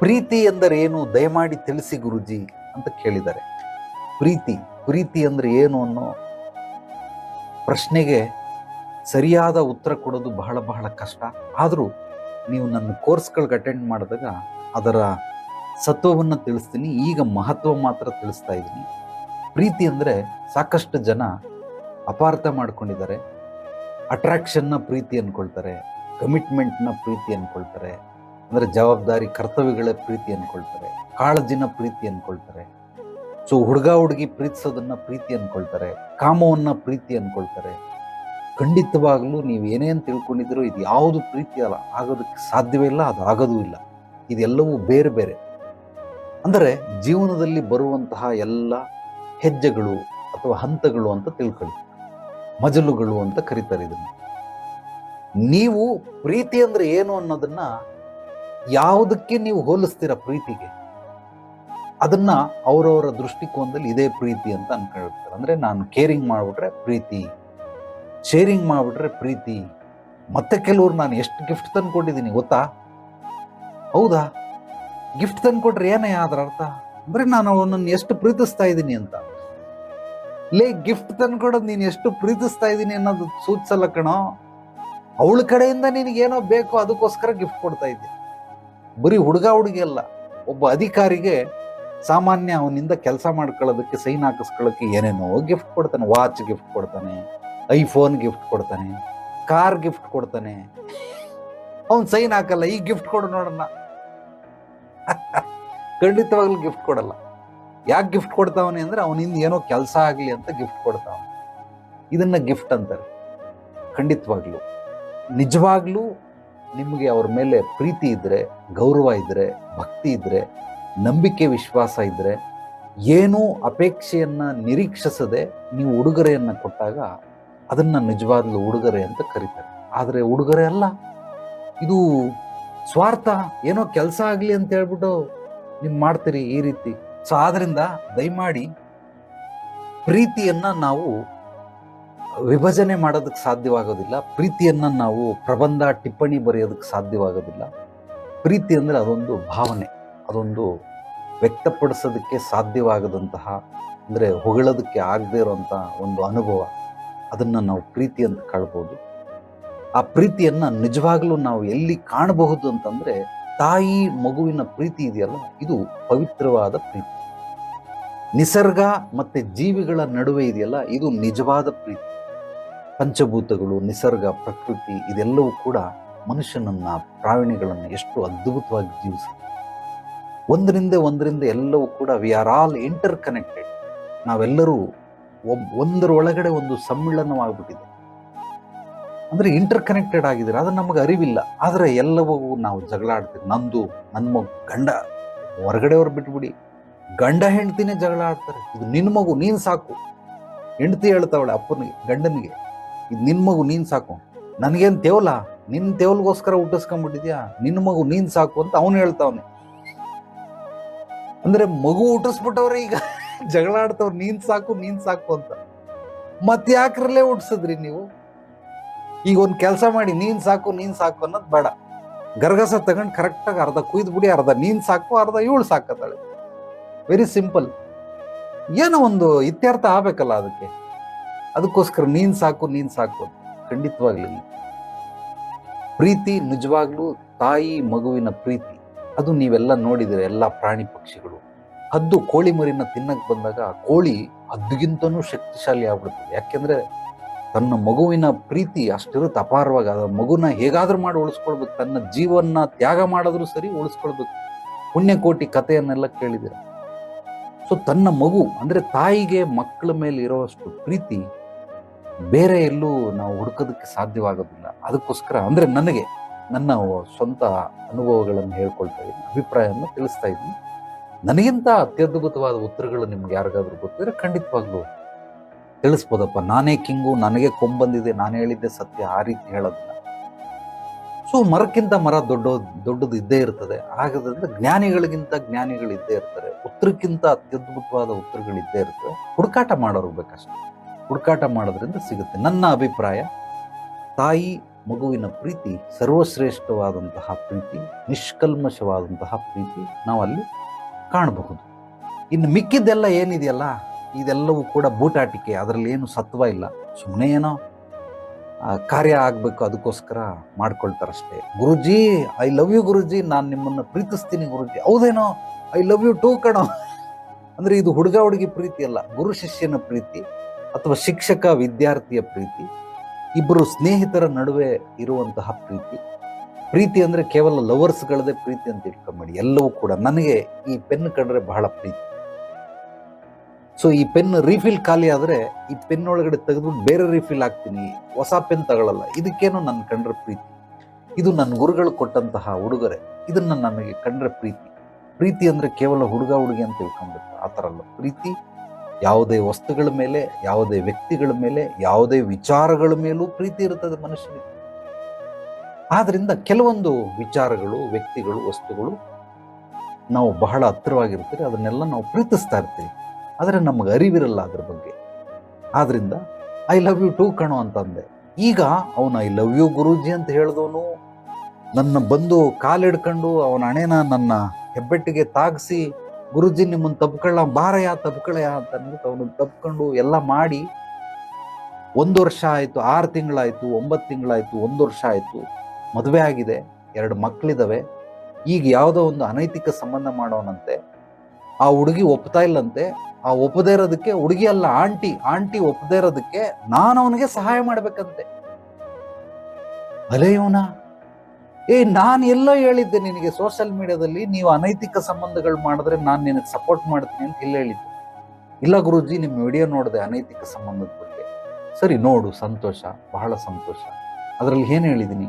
ಪ್ರೀತಿ ಎಂದರೆ ಏನು? ದಯಮಾಡಿ ತಿಳಿಸಿ ಗುರುಜಿ ಅಂತ ಕೇಳಿದ್ದಾರೆ. ಪ್ರೀತಿ ಪ್ರೀತಿ ಅಂದರೆ ಏನು ಅನ್ನೋ ಪ್ರಶ್ನೆಗೆ ಸರಿಯಾದ ಉತ್ತರ ಕೊಡೋದು ಬಹಳ ಬಹಳ ಕಷ್ಟ. ಆದರೂ ನೀವು ನನ್ನ ಕೋರ್ಸ್ಗಳಿಗೆ ಅಟೆಂಡ್ ಮಾಡಿದಾಗ ಅದರ ಸತ್ವವನ್ನು ತಿಳಿಸ್ತೀನಿ. ಈಗ ಮಹತ್ವ ಮಾತ್ರ ತಿಳಿಸ್ತಾ ಇದ್ದೀನಿ. ಪ್ರೀತಿ ಅಂದರೆ ಸಾಕಷ್ಟು ಜನ ಅಪಾರ್ಥ ಮಾಡ್ಕೊಂಡಿದ್ದಾರೆ. ಅಟ್ರಾಕ್ಷನ್ನ ಪ್ರೀತಿ ಅಂದ್ಕೊಳ್ತಾರೆ ಕಮಿಟ್ಮೆಂಟ್ನ ಪ್ರೀತಿ ಅನ್ಕೊಳ್ತಾರೆ. ಅಂದರೆ ಜವಾಬ್ದಾರಿ ಕರ್ತವ್ಯಗಳ ಪ್ರೀತಿ ಅಂದ್ಕೊಳ್ತಾರೆ, ಕಾಳಜಿನ ಪ್ರೀತಿ ಅಂದ್ಕೊಳ್ತಾರೆ, ಸೊ ಹುಡುಗ ಹುಡುಗಿ ಪ್ರೀತಿಸೋದನ್ನ ಪ್ರೀತಿ ಅಂದ್ಕೊಳ್ತಾರೆ, ಕಾಮವನ್ನ ಪ್ರೀತಿ ಅಂದ್ಕೊಳ್ತಾರೆ. ಖಂಡಿತವಾಗ್ಲೂ ನೀವು ಏನೇನು ತಿಳ್ಕೊಂಡಿದ್ದೀರೋ ಇದು ಯಾವುದು ಪ್ರೀತಿ ಅಲ್ಲ, ಆಗೋದಕ್ಕೆ ಸಾಧ್ಯವೇ ಇಲ್ಲ, ಅದು ಆಗೋದೂ ಇಲ್ಲ. ಇದೆಲ್ಲವೂ ಬೇರೆ ಬೇರೆ. ಅಂದರೆ ಜೀವನದಲ್ಲಿ ಬರುವಂತಹ ಎಲ್ಲ ಹೆಜ್ಜೆಗಳು ಅಥವಾ ಹಂತಗಳು ಅಂತ ತಿಳ್ಕೊಳ್ಳಿ. ಮಜಲುಗಳು ಅಂತ ಕರೀತಾರೆ ಇದನ್ನು. ನೀವು ಪ್ರೀತಿ ಅಂದರೆ ಏನು ಅನ್ನೋದನ್ನ ಯಾವುದಕ್ಕೆ ನೀವು ಹೋಲಿಸ್ತೀರ ಪ್ರೀತಿಗೆ? ಅದನ್ನ ಅವರವರ ದೃಷ್ಟಿಕೋನದಲ್ಲಿ ಇದೇ ಪ್ರೀತಿ ಅಂತ ಅನ್ಕೊಳ್ತಾರೆ. ಅಂದ್ರೆ ನಾನು ಕೇರಿಂಗ್ ಮಾಡ್ಬಿಟ್ರೆ ಪ್ರೀತಿ ಶೇರಿಂಗ್ ಮಾಡ್ಬಿಟ್ರೆ ಪ್ರೀತಿ. ಮತ್ತೆ ಕೆಲವ್ರು ನಾನು ಎಷ್ಟು ಗಿಫ್ಟ್ ತಂದ್ಕೊಂಡಿದ್ದೀನಿ ಗೊತ್ತಾ? ಹೌದಾ? ಗಿಫ್ಟ್ ತಂದ್ಕೊಟ್ರೆ ಏನೇ ಅದರ ಅರ್ಥ. ಅಂದ್ರೆ ನಾನು ಅವನನ್ನು ಎಷ್ಟು ಪ್ರೀತಿಸ್ತಾ ಇದ್ದೀನಿ ಅಂತ. ಲೇ ಗಿಫ್ಟ್ ತಂದ್ಕೊಡೋದು ನೀನು ಎಷ್ಟು ಪ್ರೀತಿಸ್ತಾ ಇದ್ದೀನಿ ಅನ್ನೋದು ಸೂಚಿಸಲ್ಲ ಕಣೋ. ಅವಳ ಕಡೆಯಿಂದ ನಿನಗೇನೋ ಬೇಕೋ ಅದಕ್ಕೋಸ್ಕರ ಗಿಫ್ಟ್ ಕೊಡ್ತಾ ಇದ್ದೀನಿ. ಬರೀ ಹುಡುಗ ಹುಡುಗಿ ಅಲ್ಲ, ಒಬ್ಬ ಅಧಿಕಾರಿಗೆ ಸಾಮಾನ್ಯ ಅವನಿಂದ ಕೆಲಸ ಮಾಡ್ಕೊಳ್ಳೋದಕ್ಕೆ ಸೈನ್ ಹಾಕಿಸ್ಕೊಳ್ಳೋಕೆ ಏನೇನೋ ಗಿಫ್ಟ್ ಕೊಡ್ತಾನೆ. ವಾಚ್ ಗಿಫ್ಟ್ ಕೊಡ್ತಾನೆ ಐಫೋನ್ ಗಿಫ್ಟ್ ಕೊಡ್ತಾನೆ ಕಾರ್ ಗಿಫ್ಟ್ ಕೊಡ್ತಾನೆ. ಅವನು ಸೈನ್ ಹಾಕಲ್ಲ, ಈ ಗಿಫ್ಟ್ ಕೊಡು ನೋಡೋಣ ಖಂಡಿತವಾಗ್ಲೂ ಗಿಫ್ಟ್ ಕೊಡಲ್ಲ. ಯಾಕೆ ಗಿಫ್ಟ್ ಕೊಡ್ತಾವನೆ ಅಂದರೆ ಅವನಿಂದ ಏನೋ ಕೆಲಸ ಆಗಲಿ ಅಂತ ಗಿಫ್ಟ್ ಕೊಡ್ತಾವ ಇದನ್ನ ಗಿಫ್ಟ್ ಅಂತಾರೆ. ಖಂಡಿತವಾಗ್ಲೂ. ನಿಜವಾಗ್ಲೂ ನಿಮಗೆ ಅವ್ರ ಮೇಲೆ ಪ್ರೀತಿ ಇದ್ದರೆ ಗೌರವ ಇದ್ದರೆ ಭಕ್ತಿ ಇದ್ದರೆ ನಂಬಿಕೆ, ವಿಶ್ವಾಸ ಇದ್ದರೆ ಏನೂ ಅಪೇಕ್ಷೆಯನ್ನು ನಿರೀಕ್ಷಿಸದೆ ನೀವು ಉಡುಗೊರೆಯನ್ನು ಕೊಟ್ಟಾಗ ಅದನ್ನು ನಿಜವಾದ್ಲು ಉಡುಗೊರೆ ಅಂತ ಕರೀತಾರೆ. ಆದರೆ ಉಡುಗೊರೆ ಅಲ್ಲ. ಇದು ಸ್ವಾರ್ಥ, ಏನೋ ಕೆಲಸ ಆಗಲಿ ಅಂತ ಹೇಳ್ಬಿಟ್ಟು ನೀವು ಮಾಡ್ತೀರಿ ಈ ರೀತಿ. ಸೊ ಆದ್ದರಿಂದ ದಯಮಾಡಿ ಪ್ರೀತಿಯನ್ನು ನಾವು ವಿಭಜನೆ ಮಾಡೋದಕ್ಕೆ ಸಾಧ್ಯವಾಗೋದಿಲ್ಲ. ಪ್ರೀತಿಯನ್ನು ನಾವು ಪ್ರಬಂಧ, ಟಿಪ್ಪಣಿ ಬರೆಯೋದಕ್ಕೆ ಸಾಧ್ಯವಾಗೋದಿಲ್ಲ. ಪ್ರೀತಿ ಅಂದರೆ ಅದೊಂದು ಭಾವನೆ, ಅದೊಂದು ವ್ಯಕ್ತಪಡಿಸೋದಕ್ಕೆ ಸಾಧ್ಯವಾಗದಂತಹ, ಅಂದರೆ ಹೊಗಳೋದಕ್ಕೆ ಆಗದೇ ಇರೋಂಥ ಒಂದು ಅನುಭವ. ಅದನ್ನು ನಾವು ಪ್ರೀತಿ ಅಂತ ಕಾಣ್ಬೋದು. ಆ ಪ್ರೀತಿಯನ್ನು ನಿಜವಾಗಲೂ ನಾವು ಎಲ್ಲಿ ಕಾಣಬಹುದು ಅಂತಂದರೆ, ತಾಯಿ ಮಗುವಿನ ಪ್ರೀತಿ ಇದೆಯಲ್ಲ, ಇದು ಪವಿತ್ರವಾದ ಪ್ರೀತಿ. ನಿಸರ್ಗ ಮತ್ತು ಜೀವಿಗಳ ನಡುವೆ ಇದೆಯಲ್ಲ, ಇದು ನಿಜವಾದ ಪ್ರೀತಿ. ಪಂಚಭೂತಗಳು, ನಿಸರ್ಗ, ಪ್ರಕೃತಿ ಇದೆಲ್ಲವೂ ಕೂಡ ಮನುಷ್ಯನನ್ನು, ಪ್ರಾಣಿಗಳನ್ನು ಎಷ್ಟು ಅದ್ಭುತವಾಗಿ ಜೀವಿಸುತ್ತೆ. ಒಂದರಿಂದ ಒಂದರಿಂದ ಎಲ್ಲವೂ ಕೂಡ we are all interconnected ನಾವೆಲ್ಲರೂ ಒಬ್, ಒಂದರ ಒಳಗಡೆ ಒಂದು ಸಮ್ಮಿಳನವಾಗ್ಬಿಟ್ಟಿದೆ. ಅಂದರೆ ಇಂಟರ್ ಕನೆಕ್ಟೆಡ್ ಆಗಿದ್ರೆ ಅದು ನಮಗೆ ಅರಿವಿಲ್ಲ. ಆದರೆ ಎಲ್ಲವೂ ನಾವು ಜಗಳ ಆಡ್ತೀವಿ ನಂದು ನನ್ನ ಮಗು, ಗಂಡ, ಹೊರಗಡೆಯವ್ರು ಬಿಟ್ಬಿಡಿ. ಗಂಡ ಹೆಂಡ್ತಿನೇ ಜಗಳ ಆಡ್ತಾರೆ ಇದು ನಿನ್ನ ಮಗು, ನೀನು ಸಾಕು. ಹೆಂಡ್ತಿ ಹೇಳ್ತಾವಳೆ ಅಪ್ಪನಿಗೆ, ಗಂಡನಿಗೆ. ಇದು ನಿನ್ನ ಮಗು, ನೀನು ಸಾಕು. ನನಗೇನು ತೇವಲ್ಲ ನಿನ್ನ ತೇವಲ್ಗೋಸ್ಕರ ಹುಟ್ಟಿಸ್ಕೊಂಡ್ಬಿಟ್ಟಿದ್ಯಾ ನಿನ್ನ ಮಗು, ನೀನು ಸಾಕು ಅಂತ ಅವನು ಹೇಳ್ತಾವನೆ. ಅಂದರೆ ಮಗು ಹುಟ್ಟಿಸ್ಬಿಟ್ಟವ್ರೆ ಈಗ ಜಗಳ ಆಡ್ತವ್ರು, ನೀನು ಸಾಕು ನೀನು ಸಾಕು ಅಂತ. ಮತ್ತೆ ಯಾಕ್ರಲ್ಲೇ ಹುಟ್ಟಿಸಿದ್ರಿ ನೀವು? ಈಗ ಒಂದು ಕೆಲಸ ಮಾಡಿ, ನೀನು ಸಾಕು ನೀನು ಸಾಕು ಅನ್ನೋದು ಬೇಡ. ಗರ್ಗಸ ತಗೊಂಡು ಕರೆಕ್ಟಾಗಿ ಅರ್ಧ ಕುಯ್ದು ಬಿಡಿ, ಅರ್ಧ ನೀನು ಸಾಕು, ಅರ್ಧ ಇವಳು ಸಾಕತ್ತಾಳೆ. ವೆರಿ ಸಿಂಪಲ್ ಏನೋ ಒಂದು ಇತ್ಯರ್ಥ ಆಗ್ಬೇಕಲ್ಲ ಅದಕ್ಕೆ. ಅದಕ್ಕೋಸ್ಕರ ನೀನ್ ಸಾಕು ನೀನ್ ಸಾಕು ಖಂಡಿತವಾಗ್ಲಿಲ್ಲ ಪ್ರೀತಿ ನಿಜವಾಗ್ಲೂ ತಾಯಿ ಮಗುವಿನ ಪ್ರೀತಿ. ಅದು ನೀವೆಲ್ಲ ನೋಡಿದರೆ ಎಲ್ಲ ಪ್ರಾಣಿ ಪಕ್ಷಿಗಳು. ಹದ್ದು ಕೋಳಿ ಮರಿನ ತಿನ್ನಕ್ ಬಂದಾಗ ಆ ಕೋಳಿ ಹದ್ದುಗಿಂತನೂ ಶಕ್ತಿಶಾಲಿ ಆಗ್ಬಿಡ್ತದೆ. ಯಾಕೆಂದ್ರೆ ತನ್ನ ಮಗುವಿನ ಪ್ರೀತಿ ಅಷ್ಟಿರುತ್ತೆ, ಅಪಾರವಾಗಿ. ಅದ ಮಗುನ ಹೇಗಾದ್ರೂ ಮಾಡಿ ಉಳಿಸ್ಕೊಳ್ಬೇಕು. ತನ್ನ ಜೀವನ ತ್ಯಾಗ ಮಾಡಿದ್ರೂ ಸರಿ ಉಳಿಸ್ಕೊಳ್ಬೇಕು. ಪುಣ್ಯಕೋಟಿ ಕಥೆಯನ್ನೆಲ್ಲ ಕೇಳಿದಿರ ಸೊ ತನ್ನ ಮಗು, ಅಂದ್ರೆ ತಾಯಿಗೆ ಮಕ್ಕಳ ಮೇಲೆ ಇರೋವಷ್ಟು ಪ್ರೀತಿ ಬೇರೆ ಎಲ್ಲೂ ನಾವು ಹುಡುಕೋದಕ್ಕೆ ಸಾಧ್ಯವಾಗೋದಿಲ್ಲ. ಅದಕ್ಕೋಸ್ಕರ ಅಂದರೆ ನನಗೆ, ನನ್ನ ಸ್ವಂತ ಅನುಭವಗಳನ್ನು ಹೇಳ್ಕೊಳ್ತಾ ಇದ್ದೀನಿ, ಅಭಿಪ್ರಾಯವನ್ನು ತಿಳಿಸ್ತಾ ಇದ್ದೀನಿ. ನನಗಿಂತ ಅತ್ಯದ್ಭುತವಾದ ಉತ್ತರಗಳು ನಿಮ್ಗೆ ಯಾರಿಗಾದ್ರೂ ಗೊತ್ತಿದ್ರೆ ಖಂಡಿತವಾಗ್ಲೂ ತಿಳಿಸ್ಬೋದಪ್ಪ. ನಾನೇ ಕಿಂಗು, ನನಗೆ ಕೊಂಬಂದಿದೆ, ನಾನು ಹೇಳಿದ್ದೆ ಸತ್ಯ, ಆ ರೀತಿ ಹೇಳೋದಿಲ್ಲ. ಸೊ ಮರಕ್ಕಿಂತ ಮರ ದೊಡ್ಡ, ದೊಡ್ಡದು ಇದ್ದೇ ಇರ್ತದೆ. ಹಾಗಾದ್ರೆ ಜ್ಞಾನಿಗಳಿಗಿಂತ ಜ್ಞಾನಿಗಳು ಇದ್ದೇ ಇರ್ತಾರೆ. ಉತ್ತರಕ್ಕಿಂತ ಅತ್ಯದ್ಭುತವಾದ ಉತ್ತರಗಳು ಇದ್ದೇ ಇರ್ತವೆ ಹುಡುಕಾಟ ಮಾಡೋರು ಬೇಕಷ್ಟೆ. ಹುಡುಕಾಟ ಮಾಡೋದ್ರಿಂದ ಸಿಗುತ್ತೆ. ನನ್ನ ಅಭಿಪ್ರಾಯ, ತಾಯಿ ಮಗುವಿನ ಪ್ರೀತಿ, ಸರ್ವಶ್ರೇಷ್ಠವಾದಂತಹ ಪ್ರೀತಿ, ನಿಷ್ಕಲ್ಮಶವಾದಂತಹ ಪ್ರೀತಿ ನಾವಲ್ಲಿ ಕಾಣಬಹುದು. ಇನ್ನು ಮಿಕ್ಕಿದ್ದೆಲ್ಲ ಏನಿದೆಯಲ್ಲ, ಇದೆಲ್ಲವೂ ಕೂಡ ಬೂಟಾಟಿಕೆ, ಅದರಲ್ಲಿ ಏನು ಸತ್ವ ಇಲ್ಲ. ಸುಮ್ಮನೆ ಏನೋ ಕಾರ್ಯ ಆಗಬೇಕು ಅದಕ್ಕೋಸ್ಕರ ಮಾಡ್ಕೊಳ್ತಾರಷ್ಟೇ. Guruji, I love you Guruji, ನಾನು ನಿಮ್ಮನ್ನು ಪ್ರೀತಿಸ್ತೀನಿ ಗುರುಜಿ. ಹೌದೇನೋ, ಐ ಲವ್ ಯು ಟೂ ಕಣೋ. ಅಂದರೆ ಇದು ಹುಡುಗ ಹುಡುಗಿ ಪ್ರೀತಿ ಅಲ್ಲ, ಗುರು ಶಿಷ್ಯನ ಪ್ರೀತಿ. ಅಥವಾ ಶಿಕ್ಷಕ ವಿದ್ಯಾರ್ಥಿಯ ಪ್ರೀತಿ ಇಬ್ಬರು ಸ್ನೇಹಿತರ ನಡುವೆ ಇರುವಂತಹ ಪ್ರೀತಿ. ಪ್ರೀತಿ ಅಂದರೆ ಕೇವಲ ಲವರ್ಸ್ಗಳದೇ ಪ್ರೀತಿ ಅಂತ ಇಟ್ಕೊಂಬೇಡಿ, ಎಲ್ಲವೂ ಕೂಡ. ನನಗೆ ಈ ಪೆನ್ ಕಂಡ್ರೆ ಬಹಳ ಪ್ರೀತಿ. ಸೊ ಈ ಪೆನ್ ರೀಫಿಲ್ ಖಾಲಿ ಆದರೆ ಈ ಪೆನ್ ಒಳಗಡೆ ತೆಗೆದ್ಬಿಟ್ಟು ಬೇರೆ ರೀಫಿಲ್ ಹಾಕ್ತೀನಿ, ಹೊಸ ಪೆನ್ ತಗೊಳ್ಳಲ್ಲ ಇದಕ್ಕೇನೋ ನನ್ನ ಕಂಡ್ರೆ ಪ್ರೀತಿ. ಇದು ನನ್ನ ಗುರುಗಳು ಕೊಟ್ಟಂತಹ ಉಡುಗೊರೆ. ಇದನ್ನು ನನಗೆ ಕಂಡ್ರೆ ಪ್ರೀತಿ. ಪ್ರೀತಿ ಅಂದರೆ ಕೇವಲ ಹುಡುಗ ಹುಡುಗಿ ಅಂತ ತಿಳ್ಕೊಂಡ್ಬಿಟ್ಟು ಆ ಥರ ಅಲ್ಲ. ಪ್ರೀತಿ ಯಾವುದೇ ವಸ್ತುಗಳ ಮೇಲೆ, ಯಾವುದೇ ವ್ಯಕ್ತಿಗಳ ಮೇಲೆ, ಯಾವುದೇ ವಿಚಾರಗಳ ಮೇಲೂ ಪ್ರೀತಿ ಇರುತ್ತದೆ ಮನುಷ್ಯನಿಗೆ. ಆದ್ದರಿಂದ ಕೆಲವೊಂದು ವಿಚಾರಗಳು, ವ್ಯಕ್ತಿಗಳು, ವಸ್ತುಗಳು ನಾವು ಬಹಳ ಹತ್ತಿರವಾಗಿರ್ತೀರಿ, ಅದನ್ನೆಲ್ಲ ನಾವು ಪ್ರೀತಿಸ್ತಾ ಇರ್ತೀವಿ ಆದರೆ ನಮಗೆ ಅರಿವಿರಲ್ಲ ಅದ್ರ ಬಗ್ಗೆ. ಆದ್ದರಿಂದ ಐ ಲವ್ ಯು ಟೂ ಕಣೋ ಅಂತಂದೆ. ಈಗ ಅವನು ಐ ಲವ್ ಯು ಗುರೂಜಿ ಅಂತ ಹೇಳಿದವನು, ನನ್ನ ಬಂದು ಕಾಲಿಡ್ಕೊಂಡು ಅವನ ಹಣೆನ ನನ್ನ ಹೆಬ್ಬೆಟ್ಟಿಗೆ ತಾಗಿಸಿ ಗುರುಜಿ ನಿಮ್ಮನ್ನು ತಪ್ಕೊಳ್ಳ, ಬಾರಯ್ಯ ತಪ್ಕೊಳ್ಳಯ ಅಂತ ಅಂದ್ಬಿಟ್ಟು ಅವನು ತಪ್ಕೊಂಡು ಎಲ್ಲ ಮಾಡಿ ಒಂದು ವರ್ಷ ಆಯಿತು, ಆರು ತಿಂಗಳಾಯಿತು, ಒಂಬತ್ತು ತಿಂಗಳಾಯಿತು, ಒಂದು ವರ್ಷ ಆಯಿತು, ಮದುವೆ ಆಗಿದೆ, ಎರಡು ಮಕ್ಕಳಿದ್ದಾವೆ ಈಗ ಯಾವುದೋ ಒಂದು ಅನೈತಿಕ ಸಂಬಂಧ ಮಾಡೋನಂತೆ, ಆ ಹುಡುಗಿ ಒಪ್ತಾ ಇಲ್ಲಂತೆ, ಆ ಒಪ್ಪದೇ ಇರೋದಕ್ಕೆ ಹುಡುಗಿ ಅಲ್ಲ, ಆಂಟಿ ಆಂಟಿ ಒಪ್ಪದೇ ಇರೋದಕ್ಕೆ ನಾನು ಅವನಿಗೆ ಸಹಾಯ ಮಾಡಬೇಕಂತೆ. ಅಲೇ ಏ, ನಾನು ಎಲ್ಲ ಹೇಳಿದ್ದೆ ನಿನಗೆ ಸೋಷಿಯಲ್ ಮೀಡಿಯಾದಲ್ಲಿ ನೀವು ಅನೈತಿಕ ಸಂಬಂಧಗಳು ಮಾಡಿದ್ರೆ ನಾನು ನಿನಗೆ ಸಪೋರ್ಟ್ ಮಾಡ್ತೀನಿ ಅಂತ ಇಲ್ಲ ಹೇಳಿದ್ದೆ. ಇಲ್ಲ ಗುರುಜಿ ನಿಮ್ಮ ವಿಡಿಯೋ ನೋಡಿದೆ ಅನೈತಿಕ ಸಂಬಂಧದ ಬಗ್ಗೆ. ಸರಿ, ನೋಡು, ಸಂತೋಷ, ಬಹಳ ಸಂತೋಷ. ಅದರಲ್ಲಿ ಏನು ಹೇಳಿದ್ದೀನಿ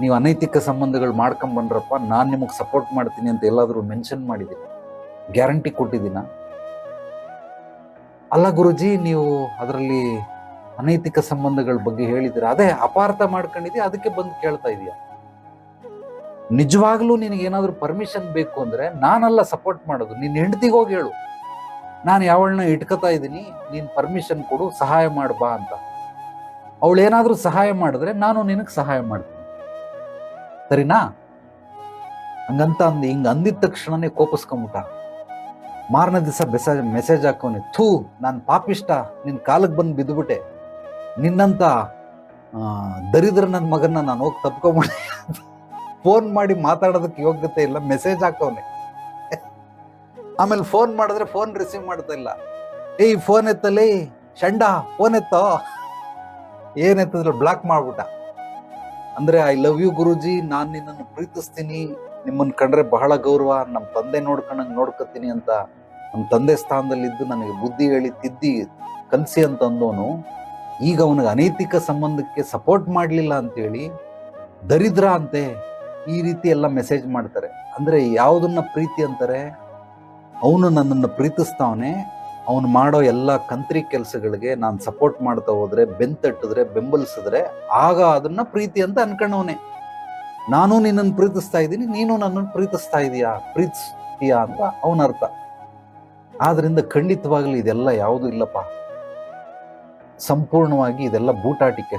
ನೀವು ಅನೈತಿಕ ಸಂಬಂಧಗಳು ಮಾಡ್ಕೊಂಬಂದ್ರಪ್ಪ, ನಾನು ನಿಮಗೆ ಸಪೋರ್ಟ್ ಮಾಡ್ತೀನಿ ಅಂತ ಎಲ್ಲಾದರೂ ಮೆನ್ಷನ್ ಮಾಡಿದ್ದೀನಿ ಗ್ಯಾರಂಟಿ ಕೊಟ್ಟಿದ್ದೀನ ಅಲ್ಲ ಗುರುಜಿ, ನೀವು ಅದರಲ್ಲಿ ಅನೈತಿಕ ಸಂಬಂಧಗಳ ಬಗ್ಗೆ ಹೇಳಿದಿರ. ಅದೇ, ಅಪಾರ್ಥ ಮಾಡ್ಕೊಂಡಿದ್ದೆ ಅದಕ್ಕೆ ಬಂದು ಕೇಳ್ತಾ ಇದೀಯ? ನಿಜವಾಗ್ಲೂ ನಿನಗೆ ಏನಾದರೂ ಪರ್ಮಿಷನ್ ಬೇಕು ಅಂದರೆ ನಾನಲ್ಲ ಸಪೋರ್ಟ್ ಮಾಡೋದು. ನಿನ್ನ ಹೆಂಡತಿಗೆ ಹೋಗಿ ಹೇಳು. ನಾನು ಯಾವಳನ್ನ ಇಟ್ಕೋತಾ ಇದ್ದೀನಿ ನೀನು ಪರ್ಮಿಷನ್ ಕೊಡು ಸಹಾಯ ಮಾಡು ಬಾ ಅಂತ. ಅವಳೇನಾದರೂ ಸಹಾಯ ಮಾಡಿದ್ರೆ ನಾನು ನಿನಗೆ ಸಹಾಯ ಮಾಡ್ತೀನಿ. ಸರಿನಾ? ಹಂಗಂತ ಅಂದು ಹಿಂಗೆ ಅಂದಿದ ತಕ್ಷಣನೇ ಕೋಪಿಸ್ಕೊಂಬಿಟ್ಟ. ಮಾರನೇ ದಿವಸ ಮೆಸೇಜ್ ಮೆಸೇಜ್ ಹಾಕೋನಿ ಥೂ ನಾನು ಪಾಪಿಷ್ಟ ನಿನ್ನ ಕಾಲಕ್ಕೆ ಬಂದು ಬಿದ್ದುಬಿಟ್ಟೆ ನಿನ್ನಂತ ಆ, ದರಿದ್ರ ನನ್ನ ಮಗನ್ನ ನಾನು ಹೋಗಿ ತಪ್ಕೊಂಬಿಟ್ಟೆ. ಫೋನ್ ಮಾಡಿ ಮಾತಾಡೋದಕ್ಕೆ ಯೋಗ್ಯತೆ ಇಲ್ಲ ಮೆಸೇಜ್ ಹಾಕವನೆ. ಆಮೇಲೆ ಫೋನ್ ಮಾಡಿದ್ರೆ ಫೋನ್ ರಿಸೀವ್ ಮಾಡ್ತಾ ಇಲ್ಲ. ಏಯ್ ಫೋನ್ ಎತ್ತಲಿ ಶಂಡ, ಫೋನ್ ಎತ್ತೋ? ಏನ್ ಎತ್ತಿದ್ರು ಬ್ಲಾಕ್ ಮಾಡ್ಬಿಟ್ಟ. ಅಂದ್ರೆ ಐ ಲವ್ ಯು ಗುರುಜಿ, ನಾನು ನಿನ್ನನ್ನು ಪ್ರೀತಿಸ್ತೀನಿ. ನಿಮ್ಮನ್ನ ಕಂಡ್ರೆ ಬಹಳ ಗೌರವ. ನಮ್ಮ ತಂದೆ ನೋಡ್ಕೊಂಡಂಗೆ ನೋಡ್ಕೊತೀನಿ ಅಂತ ನಮ್ಮ ತಂದೆ ಸ್ಥಾನದಲ್ಲಿದ್ದು ನನಗೆ ಬುದ್ಧಿ ಹೇಳಿ ತಿದ್ದಿ ಅಂತ ಅಂದವನು. ಈಗ ಅವನಿಗೆ ಅನೈತಿಕ ಸಂಬಂಧಕ್ಕೆ ಸಪೋರ್ಟ್ ಮಾಡಲಿಲ್ಲ ಅಂತೇಳಿ, ದರಿದ್ರ ಅಂತೆ ಈ ರೀತಿ ಎಲ್ಲ ಮೆಸೇಜ್ ಮಾಡ್ತಾರೆ. ಅಂದ್ರೆ ಯಾವುದನ್ನ ಪ್ರೀತಿ ಅಂತಾರೆ? ಅವನು ನನ್ನನ್ನು ಪ್ರೀತಿಸ್ತಾವನೆ. ಅವನು ಮಾಡೋ ಎಲ್ಲ ಕಂತ್ರಿ ಕೆಲಸಗಳಿಗೆ ನಾನು ಸಪೋರ್ಟ್ ಮಾಡ್ತಾ ಹೋದ್ರೆ, ಬೆಂತಟ್ಟಿದ್ರೆ, ಬೆಂಬಲಿಸಿದ್ರೆ ಆಗ ಅದನ್ನ ಪ್ರೀತಿ ಅಂತ ಅನ್ಕೊಂಡವನೇ ನಾನು ನಿನ್ನನ್ನು ಪ್ರೀತಿಸ್ತಾ ಇದ್ದೀನಿ, ನೀನು ನನ್ನನ್ನು ಪ್ರೀತಿಸ್ತಾ ಇದೀಯಾ? ಪ್ರೀತಿಸ್ತೀಯಾ ಅಂತ ಅವನ ಅರ್ಥ. ಆದ್ರಿಂದ ಖಂಡಿತವಾಗ್ಲೂ ಇದೆಲ್ಲ ಯಾವುದು ಇಲ್ಲಪ್ಪ. ಸಂಪೂರ್ಣವಾಗಿ ಇದೆಲ್ಲ ಬೂಟಾಟಿಕೆ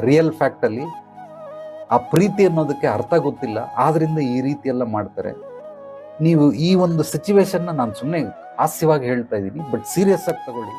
ರಿಯಲ್ ಫ್ಯಾಕ್ಟ್ ಅಲ್ಲಿ ಆ ಪ್ರೀತಿ ಅನ್ನೋದಕ್ಕೆ ಅರ್ಥ ಗೊತ್ತಿಲ್ಲ. ಆದ್ರಿಂದ ಈ ರೀತಿ ಎಲ್ಲ ಮಾಡ್ತಾರೆ. ನೀವು ಈ ಒಂದು ಸಿಚುವೇಶನ್ನ ನಾನು ಸುಮ್ಮನೆ ಹಾಸ್ಯವಾಗಿ ಹೇಳ್ತಾ ಇದ್ದೀನಿ ಬಟ್ ಸೀರಿಯಸ್ ಆಗಿ ತಗೊಳ್ಳಿ.